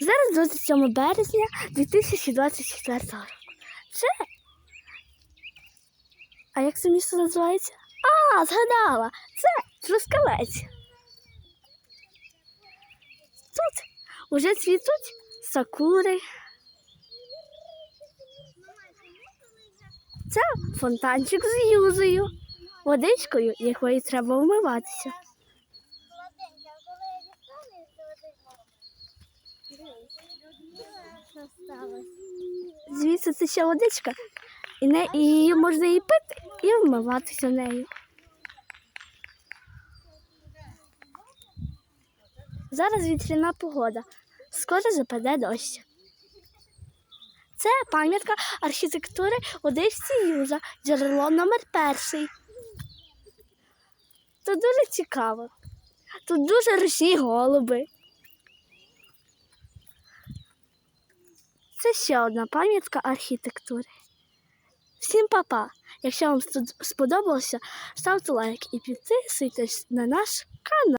Зараз 27 березня 2024 року. Це. А як це місто називається? А, згадала! Це Трускавець. Тут уже цвітуть сакури. Це фонтанчик з юзою, водичкою, якою треба вмиватися. Звідси це ще водичка, і, не, і її можна і пити, і вмиватися нею. Зараз вітряна погода. Скоро западе дощ. Це пам'ятка архітектури Одеські Юза, джерело номер перший. Тут дуже цікаво. Тут дуже ручні голуби. Це ще одна пам'ятка архітектури. Всім па-па! Якщо вам сподобалося, ставте лайк і підписуйтесь на наш канал.